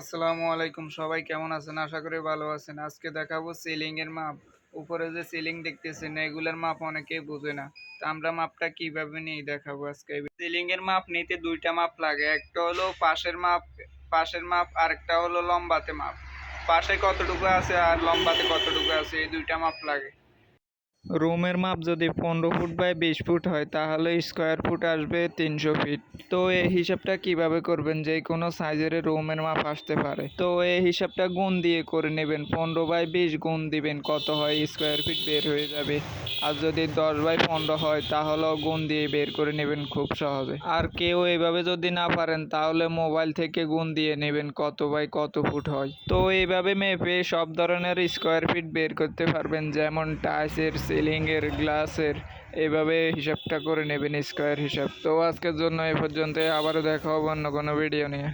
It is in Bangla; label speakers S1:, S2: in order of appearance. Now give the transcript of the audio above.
S1: আসসালামু আলাইকুম, সবাই কেমন আছেন? আশা করি ভালো আছেন। আজকে দেখাবো সিলিং এর মাপ। উপরে যে সিলিং দেখতেছেন, এগুলোর মাপ অনেকেই বোঝে না। তো আমরা মাপটা কীভাবে নিয়ে দেখাবো আজকে? সিলিং এর মাপ নিতে দুইটা মাপ লাগে। একটা হলো পাশের মাপ পাশের মাপ, আরেকটা হলো লম্বাতে মাপ। পাশে কতটুকু আছে আর লম্বাতে কতটুকু আছে, এই দুইটা মাপ লাগে। রুমের মাপ যদি পনেরো ফুট বাই বিশ ফুট হয়, তাহলে স্কোয়ার ফুট আসবে তিনশো ফিট তো এই হিসাবটা কীভাবে করবেন? যে কোনো সাইজের রুমের মাপ আসতে পারে। তো এই হিসাবটা গুণ দিয়ে করে নেবেন। পনেরো বাই বিশ গুণ দিবেন, কত হয়? স্কোয়ার ফিট বের হয়ে যাবে। আর যদি দশ বাই পনেরো হয়, তাহলেও গুণ দিয়ে বের করে নেবেন খুব সহজে। আর কেউ এভাবে যদি না পারেন, তাহলে মোবাইল থেকে গুণ দিয়ে নেবেন, কত বাই কত ফুট হয়। তো এইভাবে মেপে সব ধরনের স্কোয়ার ফিট বের করতে পারবেন। যেমন টাইসের সিলিংয়ের গ্লাসের এভাবে হিসাবটা করে নেবেন স্কোয়ার হিসাব। তো আজকের জন্য এ পর্যন্ত আবারও দেখা হবে অন্য কোনো ভিডিও নিয়ে।